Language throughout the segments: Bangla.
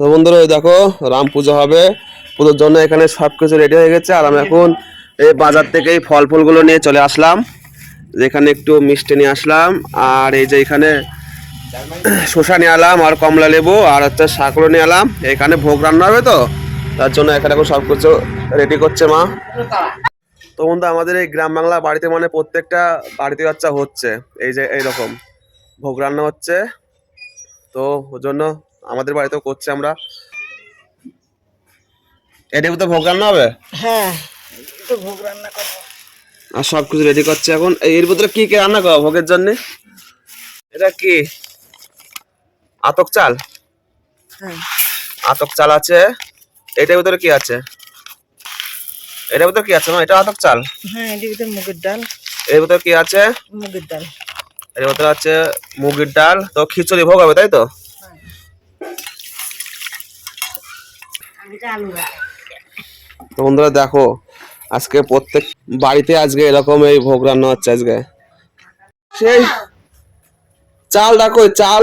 তো বন্ধুরা ওই দেখো, রাম পুজো হবে। পুজোর জন্য এখানে সব কিছু রেডি হয়ে গেছে। আর আমি এখন এই বাজার থেকে এই ফল ফুলগুলো নিয়ে চলে আসলাম। যেখানে একটু মিষ্টি নিয়ে আসলাম। আর এই যে এখানে শসা নিয়ে এলাম, আর কমলা লেবু, আর হচ্ছে শাকগুলো নিয়ে এলাম। এখানে ভোগ রান্না হবে তো? তার জন্য এখানে এখন সব কিছু রেডি করছে মা। তো বন্ধু, আমাদের এই গ্রাম বাংলা বাড়িতে মানে প্রত্যেকটা বাড়িতে বাচ্চা হচ্ছে। এই যে, এইরকম ভোগ রান্না হচ্ছে। তো ওর জন্য আমাদের বাড়িতেও করছে আমরা। এটা তো ভোগ রান্না হবে? হ্যাঁ তো ভোগ রান্না করব। আর সব কিছু রেডি করছে এখন। এর ভিতরে কি কি রান্না করব ভোগের জন্য? এটা কি? আতক চাল? হ্যাঁ। আতক চাল আছে। এটার ভিতরে কি আছে? এটার ভিতরে কি আছে মা এটা আতক চাল? হ্যাঁ এটির ভিতরে মুগের ডাল। এর ভিতরে কি আছে? মুগের ডাল। এর ভিতরে আছে মুগের ডাল। তো খিচুড়ি ভোগ হবে তাই তো? তো বন্ধুরা দেখো, আজকে প্রত্যেক বাড়িতে আজকে এরকম এই ভোগ রান্না হচ্ছে আজকে। সেই চাল দেখো চাল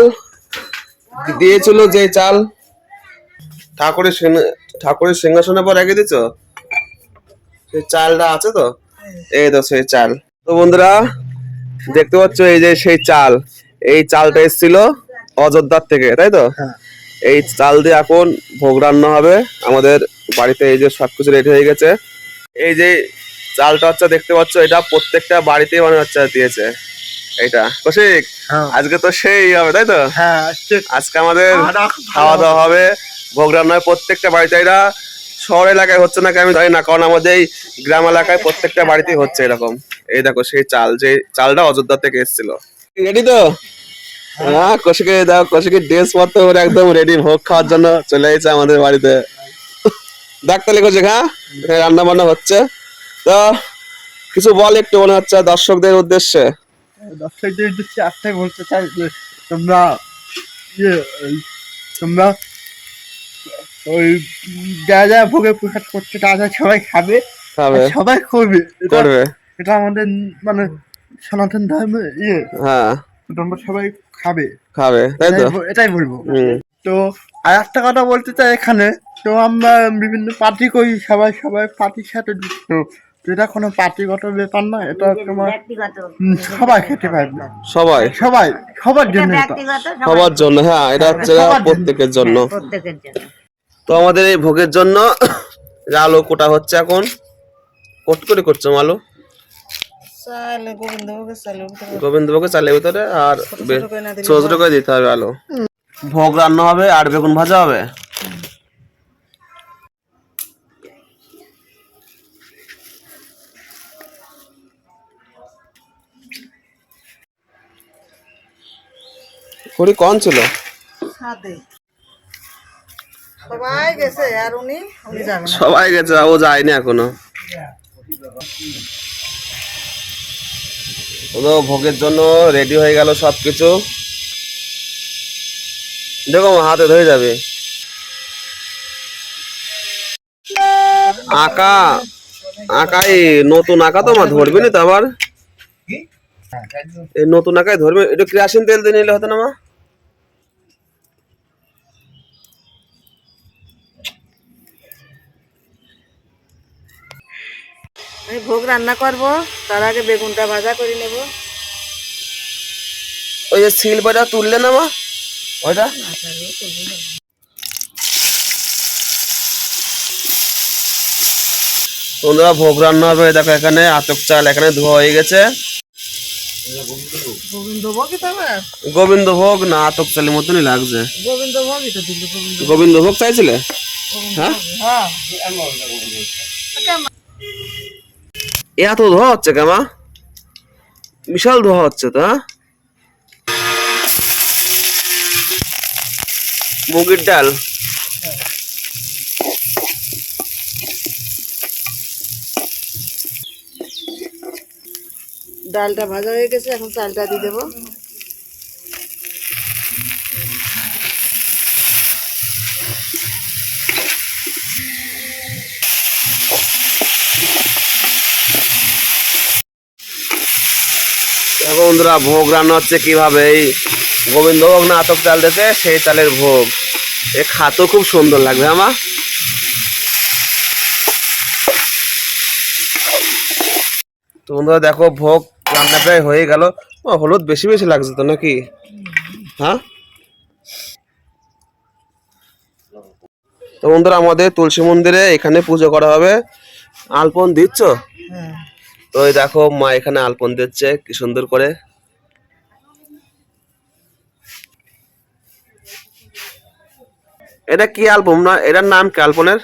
দিয়েছিল যে চাল। ঠাকুরের ঠাকুরের সিংহাসনে পর রেখে দিছো সেই চালটা আছে তো? এই তো সেই চাল। তো বন্ধুরা, দেখতে পাচ্ছ এই যে সেই চাল। এই চালটা এসেছিল অযোধ্যার থেকে, তাই তো? এই চাল দিয়ে এখন ভোগ রান্না হবে। আমাদের বাড়িতে এই যে সবকিছু রেডি হয়ে গেছে। এই যে চালটা হচ্ছে দেখতে পাচ্ছ এটা প্রত্যেকটা বাড়িতেই মানে হচ্ছে দিয়েছে। এইটা। কৌশিক হ্যাঁ। আজকে তো সেই হবে তাই তো? হ্যাঁ আজকে আমাদের খাওয়া দাওয়া হবে। ভোগ রান্না হবে প্রত্যেকটা বাড়িতে। এটা শহর এলাকায় হচ্ছে নাকি আমি জানি না কারণ আমাদের এই গ্রাম এলাকায় প্রত্যেকটা বাড়িতেই হচ্ছে এরকম। এই দেখো সেই চাল যে চালটা অযোধ্যা থেকে এসেছিল। রেডি তো? হ্যাঁ কৌশিকে দেখো কৌশিকের ড্রেস পরতে করে একদম রেডি ভোগ খাওয়ার জন্য চলে এসেছে আমাদের বাড়িতে। ডাক্তার কৌশিক হ্যাঁ? রান্না বান্না হচ্ছে। তো কিছু বল একটু মনে হচ্ছে দর্শকদের উদ্দেশ্যে। দর্শকদের উদ্দেশ্যে একটাই বলতে চাই যে তোমরা ইয়ে তোমরা ওই যা যা ভোগে প্রসাদ করছে তা যা সবাই খাবে সবাই করবে। এটা করবে। এটা আমাদের মানে সনাতন ধর্মে ইয়ে। হ্যাঁ। তোমরা সবাই খাবে। খাবে তাই তো? এটাই বলব। তো আর একটা কথা বলতে চাই এখানে তো আমরা বিভিন্ন পার্টি করি সবাই সবাই পার্টির সাথে যুক্ত। এটা কোনো পার্টিগত ব্যাপার না এটা তোমার সবাই খেতে পারবে। সবাই? সবাই সবার জন্য সবার জন্য। হ্যাঁ এটা হচ্ছে প্রত্যেকের জন্য। তো আমাদের এই ভোগের জন্য আলো কোটা হচ্ছে এখন। কট করে করছ আলু গোবিন্দভোগের চালে গোবিন্দভোগের চালের ভিতরে আর ছোট করে ছোট ছোট করে দিতে হবে আলু। ভোগ রান্না হবে আর বেগুন ভাজা হবে? খুবই কম ছিল? সবাই গেছে আর উনি উনি সবাই গেছে ও যায়নি এখনও। তো ভোগের জন্য রেডি হয়ে গেল সব কিছু দেখো হাতে ধরে যাবে। আঁকা, আঁকাই নতুন আঁকা তো আমার ধরবি না তো আবার? এই নতুন আঁকাই ধরবে, একটু কেরাসিন তেল দিয়ে নিলে হতো না মা? আমি ভোগ রান্না করব তার আগে বেগুনটা ভাজা করে নেব। ওই যে শিল্পটা তুললে না মা ওইটা? বন্ধুরা ভোগ রান্না হবে দেখো এখানে আতক চাল এখানে ধোয়া হয়ে গেছে। গোবিন্দ ভোগ না আতক চালের মতনই লাগছে। গোবিন্দ ভোগ চাইছিলে? হ্যাঁ। এত ধোয়া হচ্ছে কেমা বিশাল ধোয়া হচ্ছে তো মুগির মুগের ডাল। ডালটা ভাজা হয়ে গেছে, এখন চালটা দিয়ে দেবো। বন্ধুরা, ভোগ রান্না হচ্ছে কীভাবে? এই গোবিন্দ ভোগ না আতক চাল দিয়েছে, সেই চালের ভোগ। এ খাতেও খুব সুন্দর লাগবে আমার তো বন্ধুরা, দেখো, ভোগ রান্না প্রায় হয়ে গেল। হলুদ বেশি বেশি লাগছে তো নাকি? হ্যাঁ? তো বন্ধুরা, আমাদের তুলসী মন্দিরে এখানে পুজো করা হবে। আলপন দিচ্ছ? তো এই দেখো মা এখানে আলপন দিচ্ছে কি সুন্দর করে। এটা কি অ্যালবাম না? এটার নাম কি অ্যালবনের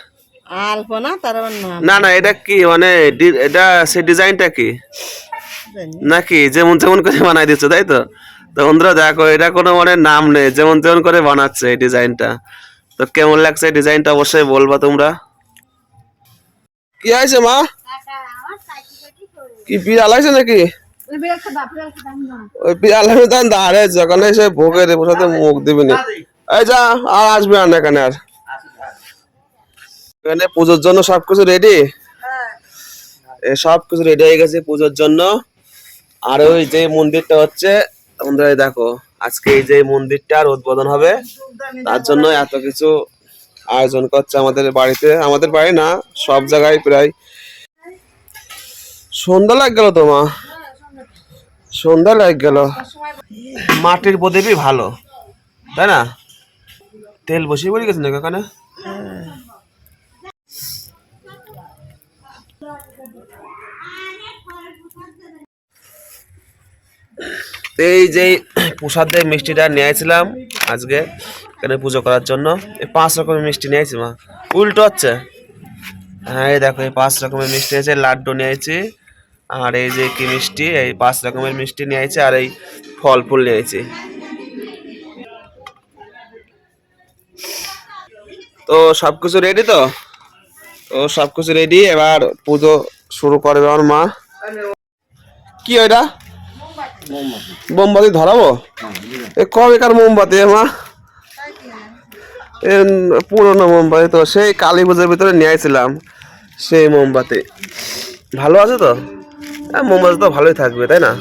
আলপনা তার নাম না না এটা কি মানে এটা সে ডিজাইনটা কি? নাকি? যেমন যেমন করে বানাই দিচ্ছ তাই তো? তো বন্ধুরা দেখো এটা কোনো মানে নাম নেই যেমন যেমন করে বানাচ্ছে এই ডিজাইনটা। তো কেমন লাগছে ডিজাইনটা অবশ্যই বলবা তোমরা। কি আছে মা? কি বিড়াল আছে নাকি? ওই বিড়াল আমি তখন দাঁড়িয়ে যখন এসে ভোগের সাথে মুখ দিবি না। এই যা, আর আসবে না এখানে আর। এখানে পুজোর জন্য সবকিছু রেডি সব কিছু রেডি হয়ে গেছে পুজোর জন্য। আর ওই যে মন্দিরটা হচ্ছে তোমরা দেখো, আজকে এই যে মন্দিরটার উদ্বোধন হবে, তার জন্য এত কিছু আয়োজন করছে আমাদের বাড়িতে। আমাদের বাড়ি না, সব জায়গায় প্রায় সন্ধ্যা লাগ গেল তো, মা? সন্ধ্যা লাগ গেল। মাটির প্রদীপই ভালো, তাই না? তেল বসিয়ে পড়ে গেছে ওখানে? এই যে প্রসাদের মিষ্টিটা নিয়েছিলাম আজকে, এখানে পুজো করার জন্য। এই পাঁচ রকমের মিষ্টি নিয়েছি মা। উল্টো হচ্ছে। হ্যাঁ এই দেখো, এই পাঁচ রকমের মিষ্টি আছে, লাড্ডু নিয়েছি আর এই যে কি মিষ্টি এই পাঁচ রকমের মিষ্টি নিয়েছি আর এই ফল ফুল নিয়েছি তো সব কিছু রেডি তো? তো সব কিছু রেডি এবার পুজো শুরু করবে আমার মা। কি ওইটা? মোমবাতি। ধরাবো? এ কবেকার মোমবাতি মা? পুরনো মোমবাতি তো সেই কালী পুজোর ভিতরে নিয়েছিলাম সেই মোমবাতি। ভালো আছে তো? হ্যাঁ মোমবাতি তো ভালোই থাকবে তাই না?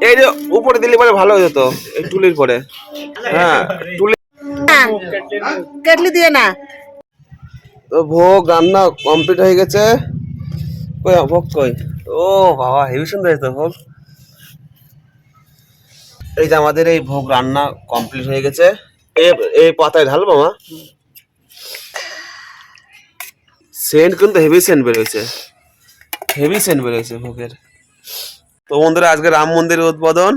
এই যে উপরে দিলে পরে ভালো হয়ে যেত এই টুলির পরে। হ্যাঁ টুলি কেটলি দিয়ে না। তো ভোগ রান্না কমপ্লিট হয়ে গেছে। কই ভোগ কই? ও বাবা হেভি সুন্দর হয়েছে তো ভোগ। এই যে আমাদের এই ভোগ রান্না কমপ্লিট হয়ে গেছে। এ- এই পাতায় ঢালবো মা? সেন্ট কিন্তু হেভি সেন্ট বেরোয়েছে। হেভি সেন্ট বেরোয়েছে ভোগের। তো বন্ধুরা আজকে রাম মন্দিরের উদ্বোধন।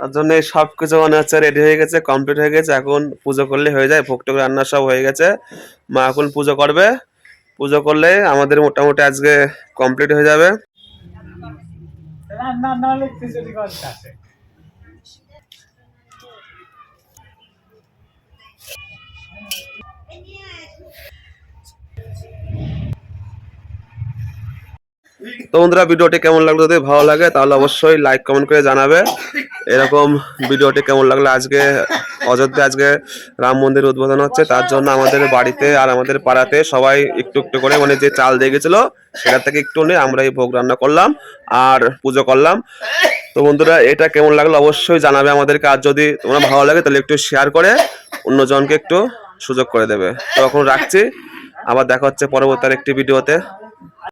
তার জন্য সব কিছু মানে হচ্ছে রেডি হয়ে গেছে কমপ্লিট হয়ে গেছে। এখন পুজো করলে হয়ে যায় ভোগ টোক রান্না সব হয়ে গেছে। মা এখন পুজো করবে। পুজো করলে আমাদের মোটামুটি আজকে কমপ্লিট হয়ে যাবে। তো বন্ধুরা, ভিডিওটি কেমন লাগল যদি ভালো লাগে, তাহলে অবশ্যই লাইক কমেন্ট করে জানাবে। এরকম ভিডিওটি কেমন লাগল আজকে, অযোধ্যা আজকে রাম মন্দির উদ্বোধন হচ্ছে, তার জন্য আমাদের বাড়িতে আর আমাদের পাড়াতে সবাই একটু একটু করে মানে যে চাল দিয়ে গেছিল, সেটা থেকে একটু নিয়ে আমরা এই ভোগ রান্না করলাম আর পুজো করলাম। তো বন্ধুরা, এটা কেমন লাগল অবশ্যই জানাবে আমাদেরকে, আর যদি তোমরা ভালো লাগে, তাহলে একটু শেয়ার করে অন্যজনকে একটু সুযোগ করে দেবে। তো এখন রাখছি, আবার দেখা হচ্ছে পরবর্তী একটি ভিডিওতে।